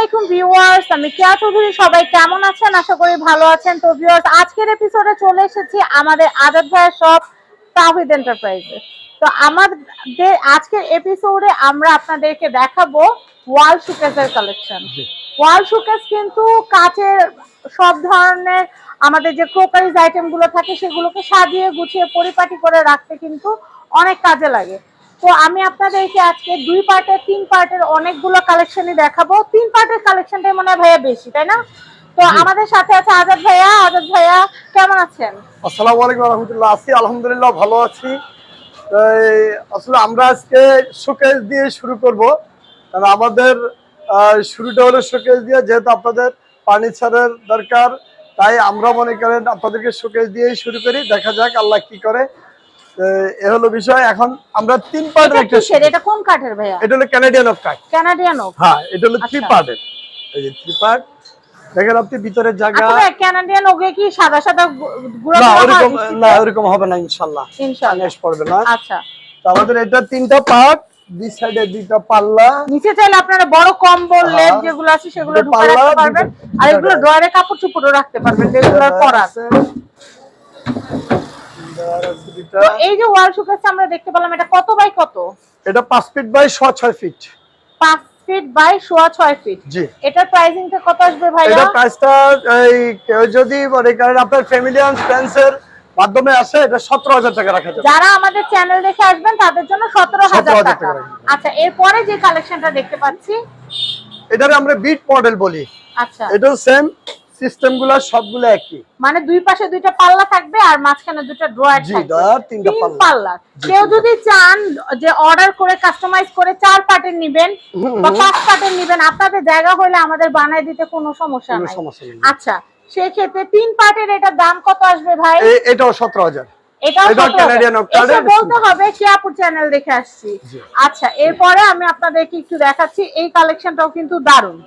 আলাইকুম ভিউয়ার্স আমি কেয়া চৌধুরী। সবাই কেমন আছেন? আশা করি ভালো আছেন। তো ভিউয়ার্স আজকের এপিসোডে চলে এসেছি আমাদের আজাদ ভাইয়ের সব তাহিদ এন্টারপ্রাইজে তো আমাদের আজকের এপিসোডে আমরা আপনাদেরকে দেখাবো ওয়াল শুকেসের কালেকশন ওয়াল শুকেস কিন্তু কাচের সব ধরনের আমাদের যে ক্রোকারিজ আইটেমগুলো থাকে সেগুলোকে সাজিয়ে গুছিয়ে পরিপাটি করে রাখতে কিন্তু অনেক কাজে লাগে। তো আমি আপনাদেরকে আজকে দুই পার্টের তিন পার্টের অনেকগুলো কালেকশনই দেখাবো। তিন পার্টের কালেকশনটাই মনে হয় ভাইয়া বেশি তাই না? তো আমাদের সাথে আছে আজাদ ভাইয়া। আজাদ ভাইয়া কেমন আছেন? আসসালামু আলাইকুম রহমতুল্লাহ। আছি আলহামদুলিল্লাহ ভালো আছি। আসলে আমরা আজকে শোকেস দিয়ে শুরু করব। কারণ আমাদের শুরুটা হলো শোকেস দিয়ে যেহেতু আপনাদের ফার্নিচারের দরকার তাই আমরা মনে করেন আপনাদেরকে শোকেস দিয়েই শুরু করি। দেখা যাক আল্লাহ কি করে। এ হলো বিষয় এখন আমরা তিন পার্টের একটা কিসের? এটা কোন কাঠের ভাইয়া? এটা হলো ক্যানাডিয়ান অফ কাঠ কানাডিয়ান ওক হ্যাঁ এটা হলো থ্রি আচ্ছা। পার্টের। এই যে থ্রি পার্ট দেখেন আপনি ভিতরের জায়গা। কানাডিয়ান ওকে কি সাদা সাদা গু- না গুঁড়ো ওরকম না ওরকম হবে না ইনশাআল্লাহ নেশ পড়বে না আচ্ছা। তো আমাদের এটা তিনটা পার্ট দুই সাইডে দুইটা পাল্লা। নিচে চাইলে আপনারা বড় কম্বল হ্যাঁ। লেপ যেগুলো আছে সেগুলো রাখতে পারবেন। আর এগুলো ড্রয়ারে কাপড় চোপড়ও রাখতে পারবেন যেগুলো পরা আছে। তো এই যে ওয়াল শোকেস আমরা দেখতে পেলাম এটা কত বাই কত? এটা পাঁচ ফিট বাই ছ ছয় ফিট পাঁচ ফিট বাই সোয়া ছয় ফিট জি। এটার প্রাইসিংটা কত আসবে এটা ভাইয়া প্রাইসটা এই কেউ যদি মনে করেন আপনার ফ্যামিলি অ্যান্ড ফ্রেন্ডস মাধ্যমে আসে এটা সতেরো হাজার টাকা রাখা যাবে। যারা আমাদের চ্যানেল দেখে আসবেন তাদের জন্য সতেরো হাজার 17,000 টাকা। আচ্ছা এরপরে যে কালেকশনটা দেখতে পাচ্ছি এটারে আমরা বিট মডেল বলি। আচ্ছা। এটাও সেম সিস্টেমগুলা সবগুলো একই। মানে দুই পাশে দুইটা পাল্লা থাকবে আর মাঝখানে দুটো ড্রয়ার থাকবে। তিনটা পাল্লা। কেউ যদি চান যে অর্ডার করে কাস্টমাইজ করে চার পার্টের নিবেন বা পাঁচ পার্টের নিবেন আপনাদের জায়গা হলে আমাদের বানায় দিতে কোনো সমস্যা নাই। আচ্ছা সেক্ষেত্রে তিন পার্টের এটার দাম কত আসবে ভাই? এটাও সতেরো এটাও এটাও 17,000 Canadian oak, এসে Canadian বলতে হবে কি আপুর চ্যানেল দেখে আসছি। আচ্ছা এরপরে আমি আপনাদেরকে একটু দেখাচ্ছি এই কালেকশনটাও কিন্তু দারুণ।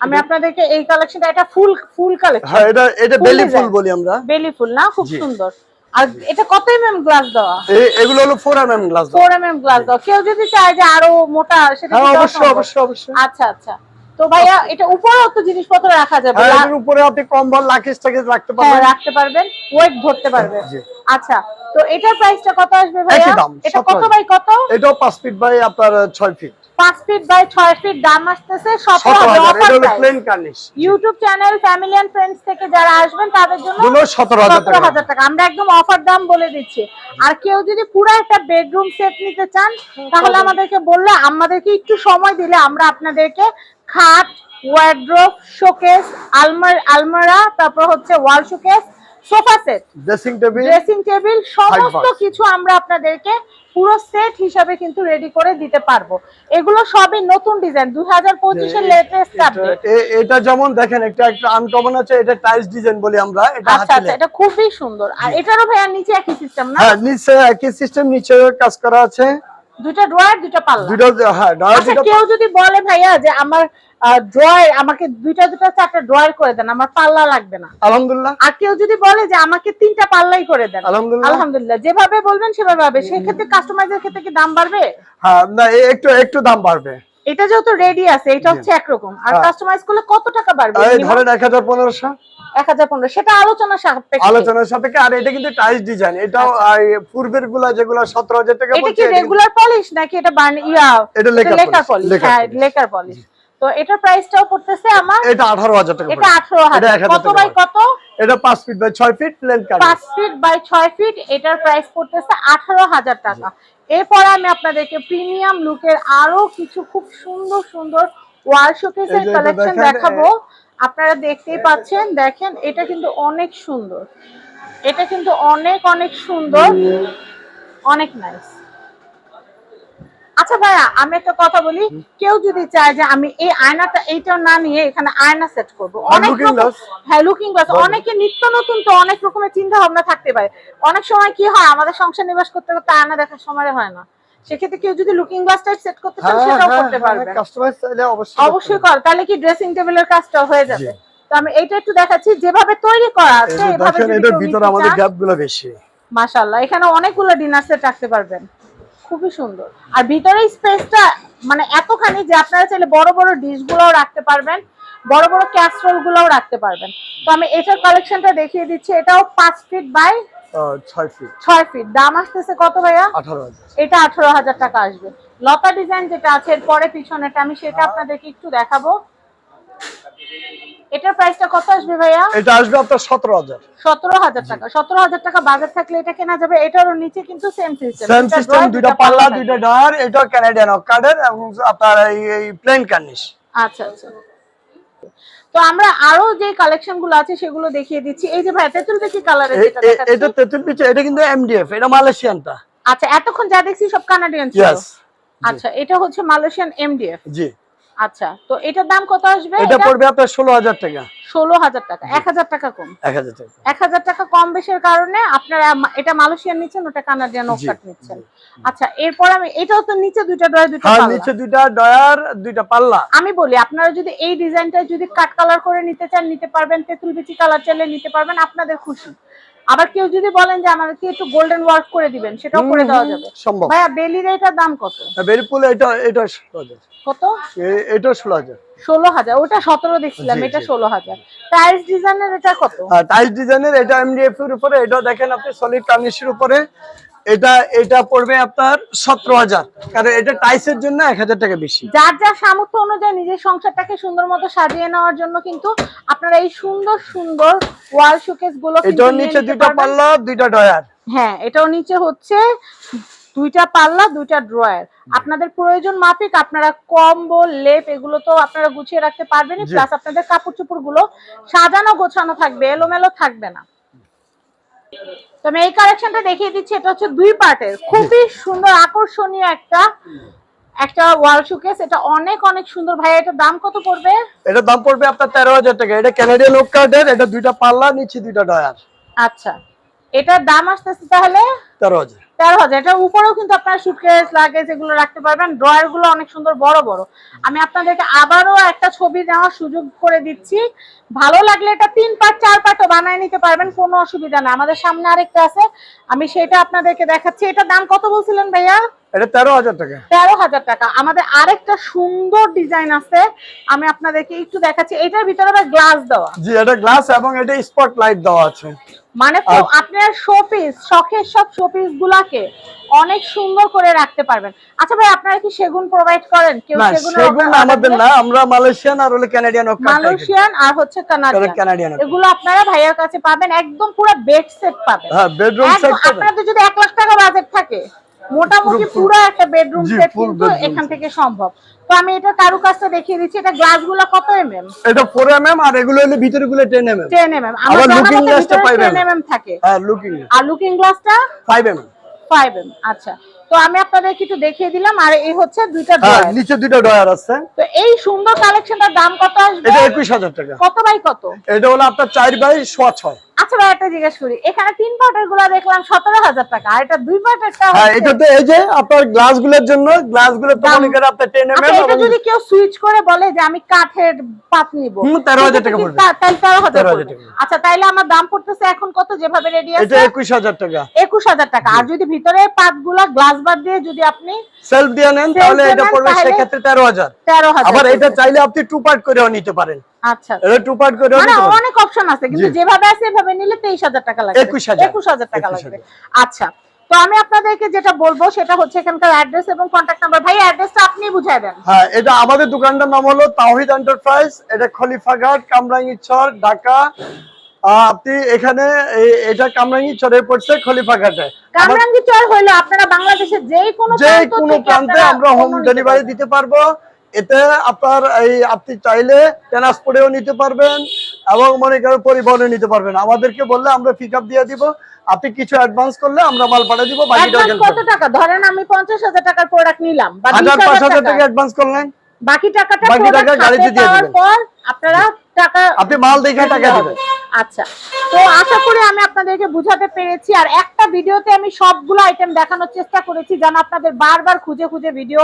আমি আপনাদেরকে এই কালেকশনটা এটা ফুল ফুল কালেকশন হ্যাঁ এটা এটা বেলি ফুল বলি আমরা। বেলি ফুল না? খুব সুন্দর। আর এটা কত এমএম গ্লাস দেওয়া? এগুলো হলো four M M glass four MM glass দেওয়া। কেউ যদি চায় যে আরও মোটা সেটা হ্যাঁ অবশ্যই অবশ্যই অবশ্যই। আচ্ছা আচ্ছা। তো ভাইয়া এটা উপরেও তো জিনিসপত্র রাখা যাবে। হ্যাঁ এটার উপরে আপনি কম্বল লাকিস টাকিস রাখতে হ্যাঁ পারবেন। রাখতে পারবেন। ওয়েট ধরতে পারবেন। আচ্ছা তো এটার প্রাইসটা কত আসবে ভাইয়া? এটা কত বাই কত? এটাও পাঁচ ফিট বাই আপনার ছয় ফিট পাঁচ ফিট বাই ছয় ফিট দাম আসতেছে YouTube channel family and friends থেকে যারা আসবেন তাদের জন্যগুলো সতেরো হাজার সতেরো টাকা হাজার টাকা। আমরা একদম অফার দাম বলে দিচ্ছি। আর কেউ যদি পুরো একটা বেডরুম সেট নিতে চান তাহলে আমাদেরকে বললে আমাদেরকে একটু সময় দিলে আমরা আপনাদেরকে খাট ওয়ার্ড্রোব শোকেস আলমার আলমারা তারপর হচ্ছে wall showcase sofa set dressing table dressing table সমস্ত কিছু আমরা আপনাদেরকে পুরো সেট হিসাবে কিন্তু রেডি করে দিতে পারব। এগুলো সবই নতুন ডিজাইন দুই হাজার পঁচিশের লেটেস্ট আপডেট এটা যেমন দেখেন একটা একটা আনকমন আছে এটা টাইলস ডিজাইন বলি আমরা এটা আচ্ছা আচ্ছা এটা খুবই সুন্দর। আর এটারও ভাইয়া নিচে একই সিস্টেম না? হ্যাঁ নিচে একই সিস্টেম নিচে কাজ করা আছে। দুইটা ড্রয়ার দুইটা পাল্লা। দুটো হ্যাঁ ডয়ার আচ্ছা দুটো কেউ যদি বলে ভাইয়া যে আমার ড্রয়ার আমাকে দুইটা দুইটা চারটা ড্রয়ার করে দেন আমার পাল্লা লাগবে না। আলহামদুলিল্লাহ। আর কেউ যদি বলে যে আমাকে তিনটা পাল্লাই করে দেন আলহামদুলিল্লাহ। আলহামদুলিল্লাহ। যেভাবে বলবেন সেভাবে হবে। সেক্ষেত্রে কাস্টমাইজের ক্ষেত্রে কি দাম বাড়বে? হ্যাঁ না একটু একটু দাম বাড়বে। এটা যেহেতু রেডি আছে এটা হচ্ছে একরকম। আর হ্যাঁ। কাস্টমাইজ করলে কত টাকা বাড়বে ধরেন এক হাজার পনেরোশো। এক হাজার পনেরো সেটা আলোচনা সাপেক্ষে। আলোচনার সাপেক্ষে। আর এটা কিন্তু টাইলস ডিজাইন এটাও পূর্বেরগুলা যেগুলো সতেরো হাজার টাকা আচ্ছা। এটা কি রেগুলার পলিশ নাকি এটা বার্ন ইয়া এটা লেকার লেকার পলিশ হ্যাঁ। লেকার পলিশ তো এটার প্রাইসটাও পড়তেছে আমার এটা আঠারো হাজার টাকা এটা পড়বে। আঠারো এটা হাজার এক হাজার কত বাই কত? এটা পাঁচ ফিট বাই ছয় ফিট প্লেন কার্ড পাঁচ ফিট বাই ছয় ফিট এটার প্রাইস পড়তেছে আঠারো হাজার টাকা। এরপর আমি আপনাদেরকে প্রিমিয়াম লুকের আরও কিছু খুব সুন্দর সুন্দর ওয়াল শোকেসের কালেকশন দেখাবো। আপনারা দেখতেই পাচ্ছেন দেখেন এটা কিন্তু অনেক সুন্দর। এটা কিন্তু অনেক অনেক সুন্দর। অনেক নাইস আচ্ছা ভাইয়া আমি একটা কথা বলি। কেউ যদি চায় যে আমি এই আয়নাটা এইটা না নিয়ে এখানে আয়না সেট করব। অনেক হ্যাঁ লুকিং গ্লাস অনেকে নিত্য নতুন তো অনেক রকমের চিন্তা ভাবনা থাকতে পারে। অনেক সময় কি হয় আমাদের সংসার নিবাস করতে করতে আয়না দেখার সময় হয় না। সেক্ষেত্রে কেউ যদি লুকিং গ্লাস টাইপ সেট করতে চান হ্যাঁ সেটাও হ্যাঁ করতে কাস্টমাইজ চাইলে অবশ্যই অবশ্যই কর। তাহলে কি ড্রেসিং টেবিলের কাজটা হয়ে যাবে? তো আমি একটু দেখাচ্ছি। যেভাবে তৈরি করা আছে যে এভাবে এটার ভিতরে আমাদের চান, বেশি। মাশাআল্লাহ এখানে অনেকগুলো ডিনার সেট রাখতে পারবেন। খুবই সুন্দর। আর ভিতরে স্পেসটা মানে এতখানি যে আপনারা চাইলে বড় বড় ডিশ গুলোও রাখতে পারবেন বড় বড় ক্যাস্ট্রোল গুলোও রাখতে পারবেন। তো আমি এটার কালেকশনটা দেখিয়ে দিচ্ছি এটাও পাঁচ ফিট বাই ছয় ফিট ছয় ফিট দাম আসতেছে কত ভাইয়া? এটা আঠারো হাজার টাকা আসবে। লতা ডিজাইন যেটা আছে এর পরে পিছনেটা আমি সেটা আপনাদেরকে একটু দেখাবো। এটার প্রাইসটা কত আসবে ভাইয়া? এটা আসবে আপনার সতেরো হাজার। সতেরো হাজার টাকা। সতেরো হাজার টাকা বাজার থাকলে এটা কেনা যাবে? এটারও নিচে কিন্তু সেম সিস্টেম সেম সিস্টেম দুইটা পাল্লা দুইটা ডার এটা ক্যানাডিয়ান কার্ডের এবং আপনার এই প্লেন কার্নিশ আচ্ছা আচ্ছা। তো আমরা আরও যে কালেকশনগুলো আছে সেগুলো দেখিয়ে দিচ্ছি। এই যে ভাই তেতুল দেখি কালারের যেটা এটা তেতুল পিছে এটা কিন্তু এমডিএফ এটা মালয়েশিয়ানটা। আচ্ছা এতক্ষণ যা দেখছি সব কানাডিয়ান ছিল। আচ্ছা এটা হচ্ছে মালয়েশিয়ান এমডিএফ জি। আচ্ছা তো এটার দাম কত আসবে? এটা পড়বে আপনার ষোলো হাজার টাকা। ষোলো হাজার টাকা এক হাজার টাকা কম। এক হাজার টাকা। এক হাজার টাকা কম বেশির কারণে আপনারা এটা মালয়েশিয়ান নিচ্ছেন ওটা কানাডিয়ান জি। নিচ্ছেন। আচ্ছা এরপর আমি এটাও তো নিচে দুইটা ড্রয় দুইটা হ্যাঁ নিচে দুইটা ডয়ার দুইটা পাল্লা। আমি বলি আপনারা যদি এই ডিজাইনটা যদি কাট কালার করে নিতে চান নিতে পারবেন তেঁতুল বিচি কালার চাইলে নিতে পারবেন আপনাদের খুশি। আবার কেউ যদি বলেন যে আমাদেরকে একটু গোল্ডেন ওয়ার্ক করে দিবেন সেটাও করে দেওয়া যাবে। সম্ভব। ভাইয়া বেলির এটার দাম কত? বেলি পুল এটা এটা কত? এটা 16000 16000 ওটা সতেরো দেখছিলাম এটা জি। ষোলো হাজার। টাইলস ডিজাইনের এটা কত? টাইলস ডিজাইনের এটা এমডিএফ এর উপরে এটা দেখেন আপনি সলিড কার্নিশের উপরে। এটা এটা পড়বে আপনার সতেরো হাজার। কারণ এটা টাইসের জন্য এক হাজার টাকা বেশি। যার যার সামর্থ্য অনুযায়ী নিজের সংসারটাকে সুন্দর মতো সাজিয়ে নেওয়ার জন্য কিন্তু আপনারা এই সুন্দর সুন্দর ওয়াল শোকেসগুলো এটার নিচে দুইটা পাল্লা দুইটা ডয়ার হ্যাঁ এটাও নিচে হচ্ছে দুইটা পাল্লা দুইটা ড্রয়ার আপনাদের প্রয়োজন মাফিক আপনারা কম্বল লেপ এগুলো তো আপনারা গুছিয়ে রাখতে পারবেনই জি। প্লাস আপনাদের কাপড় চোপড়গুলো সাজানো গোছানো থাকবে এলোমেলো থাকবে না। তো আমি এই কালেকশনটা দেখিয়ে দিচ্ছি এটা হচ্ছে দুই পার্টের। খুবই সুন্দর আকর্ষণীয় একটা একটা ওয়াল শোকেস এটা অনেক অনেক সুন্দর। ভাই এটার দাম কত পড়বে? এটা দাম পড়বে আপনার তেরো হাজার টাকা। এটা কানাডিয়ান ওক কার্ডের এটা দুইটা পাল্লা নিচে দুইটা ডয়ার আচ্ছা। এটার দাম আসতেছে তাহলে? তেরো হাজার। তেরো হাজার। এটার উপরেও কিন্তু আপনার সুটকেস লাগেজ এগুলো রাখতে পারবেন। ড্রয়ারগুলো অনেক সুন্দর, বড় বড়। আমি আপনাদেরকে আবারও একটা ছবি নেওয়ার সুযোগ করে দিচ্ছি। ভালো লাগলে এটা তিন পার্ট চার পাটও বানায় নিতে পারবেন, কোনো অসুবিধা না। আমাদের সামনে আরেকটা আছে, আমি সেটা আপনাদেরকে দেখাচ্ছি। এটার দাম কত বলছিলেন ভাইয়া? এটা তেরো হাজার টাকা। তেরো হাজার টাকা। আমাদের আরেকটা সুন্দর ডিজাইন আছে। আমি আপনাদেরকে একটু দেখাচ্ছি। এটার ভিতরে আবার গ্লাস দেওয়া। জি এটা গ্লাস এবং এটা স্পট লাইট দেওয়া আছে। মানে আপনার শোপিস শখের সব শোপিস গুলাকে অনেক সুন্দর করে রাখতে পারবেন। আচ্ছা ভাই আপনারা কি সেগুন প্রোভাইড করেন? কেউ না সেগুন আমাদের না। আমরা মালয়েশিয়ান আর হলো মালয়েশিয়ান আর হচ্ছে কানাডিয়ান এগুলো আপনারা ভাইয়ার কাছে পাবেন। একদম পুরো বেড সেট পাবেন। হ্যাঁ বেডরুম সেট আপনাদের যদি এক লাখ টাকা বাজেট থাকে মোটামুটি পুরো- একটা বেডরুম সেট কিন্তু এখান থেকে সম্ভব। তো আমি এটা কারুকাজটা দেখিয়ে দিচ্ছি এটা গ্লাসগুলো কত এমএম এটা ফোর এম এম আর এগুলো হলো ভিতরে গুলো ten M M ten M M আবার আমার জানা looking টা ভিতরে 5 টেন mm এমএম থাকে। হ্যাঁ লুকিং আর লুকিং গ্লাসটা five M M five M আচ্ছা। তো আমি আপনাদেরকে একটু দেখিয়ে দিলাম আর এই হচ্ছে দুইটা হ্যাঁ ড্রয়ার নিচে দুটো ডয়ার আছে। তো এই সুন্দর কালেকশনটার দাম কত আসবে? এটা একুশ হাজার টাকা। কত বাই কত? এটা হলো আপনার চার বাই সোয়া ছয়। আচ্ছা ভাই একটা জিজ্ঞেস করি। এখানে তিন পার্টেরগুলা দেখলাম সতেরো হাজার টাকা আর এটা দুই পার্টেরটা হ্যাঁ এটাতে এই যে আপনার গ্লাসগুলোর জন্য গ্লাসগুলো তো মনে করেন আপনার টেন এম আচ্ছা এটা যদি কেউ সুইচ করে বলে যে আমি কাঠের পাত নিব হুম, 13,000 টাকা পড়বে। তাহলে তেরো হাজার 13,000 টাকা। আচ্ছা তাইলে আমার দাম পড়তেছে এখন কত? যেভাবে রেডি এটা আছে। একুশ হাজার টাকা। একুশ হাজার টাকা। আর যদি ভিতরে পাতগুলা গ্লাস বাদ দিয়ে যদি আপনি সেলফ দিয়ে নেন তাহলে এটা পড়বে তাহলে- সেক্ষেত্রে তেরো হাজার। তেরো হাজার আবার এটা চাইলে আপনি টু পার্ট করেও নিতে পারেন। আচ্ছা এটা টু পার্ট করেও মানে অনেক অপশন আছে কিন্তু যেভাবে আছে এভাবে নিলে তেইশ হাজার টাকা লাগবে। 21,000 একুশ হাজার টাকা লাগবে। আচ্ছা তো আমি আপনাদেরকে যেটা বলব সেটা হচ্ছে এখানকার অ্যাড্রেস এবং কন্ট্যাক্ট নাম্বার ভাই অ্যাড্রেসটা আপনি বুঝাই দেন। হ্যাঁ এটা আমাদের দোকানটার নাম হলো তাওহিদ এন্টারপ্রাইজ এটা খলিফাঘাট কামরাঙ্গীরচর ঢাকা। আহ, আপনি এখানে এটা পড়ছে খলিফাঘাটে। কামরাঙ্গি চর হইলে আপনারা বাংলাদেশের যে কোনো যে কোনো প্রান্তে আমরা হোম ডেলিভারি দিতে পারব। এতে আপনার এই আপনি চাইলে ট্রান্সপোর্টেও নিতে পারবেন এবং মনে করেন পরিবহনে নিতে পারবেন। আমাদেরকে বললে আমরা পিক আপ দিয়ে দিব। আপনি কিছু অ্যাডভান্স করলে আমরা মাল পাঠিয়ে দিব বাকি কত টাকা? ধরেন আমি পঞ্চাশ হাজার টাকার প্রোডাক্ট নিলাম বা টাকা। অ্যাডভান্স করলেন? বাকি টাকাটা বাকি টাকা গাড়িতে দিয়ে দিবেন। আপনারা টাকা আপনি মাল দেখে টাকা দিবেন। আচ্ছা। তো আশা করি আমি আপনাদেরকে বুঝাতে পেরেছি আর একটা ভিডিওতে আমি সবগুলো আইটেম দেখানোর চেষ্টা করেছি যেন আপনাদের বারবার খুঁজে খুঁজে ভিডিও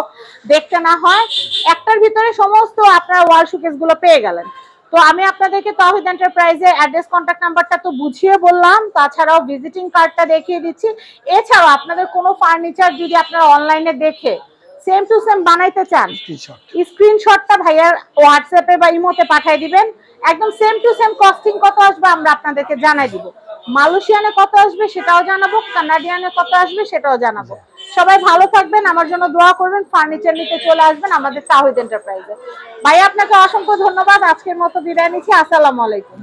দেখতে না হয়। একটার ভিতরে সমস্ত আপনারা ওয়াল পেয়ে গেলেন। তো আমি আপনাদেরকে তহিদ এন্টারপ্রাইজের অ্যাড্রেস কন্ট্যাক্ট নাম্বারটা তো বুঝিয়ে বললাম তাছাড়াও ভিজিটিং কার্ডটা দেখিয়ে দিচ্ছি। এছাড়াও আপনাদের কোনো ফার্নিচার যদি আপনারা অনলাইনে দেখে সেম টু সেম বানাইতে চান স্ক্রিনশট স্ক্রিনশটটা ভাইয়ার হোয়াটসঅ্যাপে বা ইমোতে পাঠিয়ে দিবেন। একদম সেম টু সেম কস্টিং কত আসবে আমরা আপনাদেরকে জানাই দিব। মালয়েশিয়ানে কত আসবে সেটাও জানাব কানাডিয়ানে কত আসবে সেটাও জানাব। সবাই ভালো থাকবেন আমার জন্য দোয়া করবেন ফার্নিচার নিতে চলে আসবেন আমাদের তাহিদ এন্টারপ্রাইজে ভাই আপনাকে অসংখ্য ধন্যবাদ আজকের মতো বিদায় নিচ্ছি আসসালামু আলাইকুম।